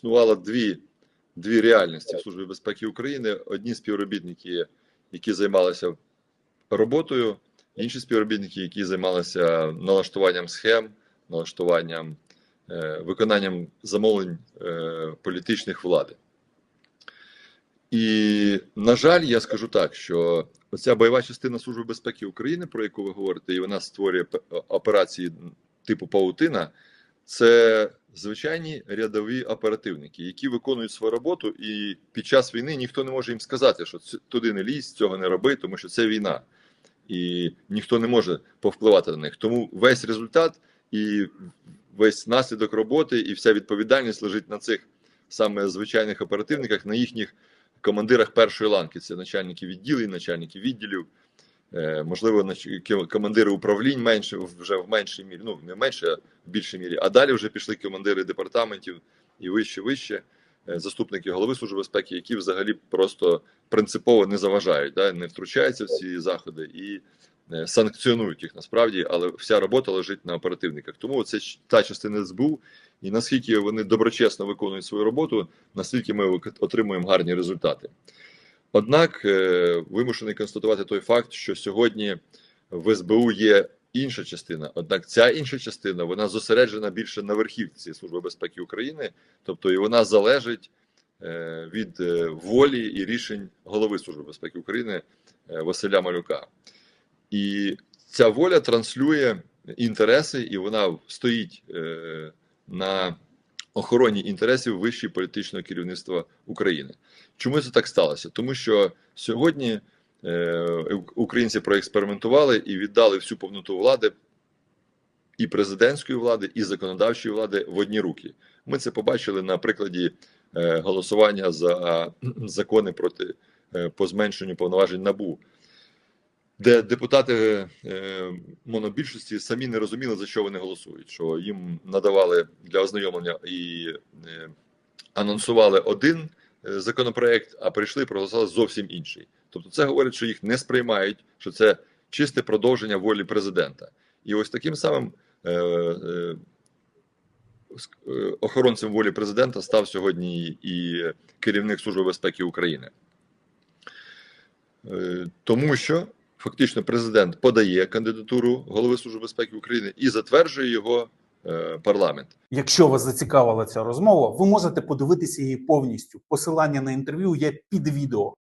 існувало дві, дві реальності в Службі безпеки України. Одні співробітники, які займалися роботою, інші співробітники, які займалися налаштуванням схем, налаштуванням, е, виконанням замовлень е, політичних влади. І, на жаль, я скажу так, що оця бойова частина Служби безпеки України, про яку ви говорите, і вона створює операції типу Паутина, це звичайні рядові оперативники, які виконують свою роботу, і під час війни ніхто не може їм сказати, що туди не лізь, цього не роби, тому що це війна. І ніхто не може повпливати на них. Тому весь результат і весь наслідок роботи, і вся відповідальність лежить на цих саме звичайних оперативниках, на їхніх командирах першої ланки. Це начальники відділень, начальники відділів, можливо, нач- ки- командири управлінь менше вже в меншій мірі, ну не менше, а в більшій мірі. А далі вже пішли командири департаментів і вище, вище, е, заступники голови служби безпеки, які взагалі просто принципово не заважають, да, не втручаються в ці заходи і е, санкціонують їх насправді, але вся робота лежить на оперативниках. Тому це та частина СБУ, і наскільки вони доброчесно виконують свою роботу, настільки ми отримуємо гарні результати. Однак е, вимушений констатувати той факт, що сьогодні в СБУ є інша частина. Однак ця інша частина вона зосереджена більше на верхівці Служби безпеки України, тобто і вона залежить е, від е, волі і рішень голови Служби безпеки України Василя Малюка. І ця воля транслює інтереси, і вона стоїть на охороні інтересів вищого політичного керівництва України. Чому це так сталося? Тому що сьогодні е, українці проекспериментували і віддали всю повноту влади і президентської влади, і законодавчої влади в одні руки. Ми це побачили на прикладі е, голосування за закони проти е, по зменшенню повноважень набу. Де депутати е, монобільшості самі не розуміли, за що вони голосують, що їм надавали для ознайомлення і е, анонсували один е, законопроект, а прийшли проголосували зовсім інший. Тобто, це говорить, що їх не сприймають, що це чисте продовження волі президента. І ось таким самим охоронцем волі президента став сьогодні і керівник Служби безпеки України. Тому що фактично президент подає кандидатуру голови Служби безпеки України і затверджує його е, парламент. Якщо вас зацікавила ця розмова, ви можете подивитися її повністю. Посилання на інтерв'ю є під відео.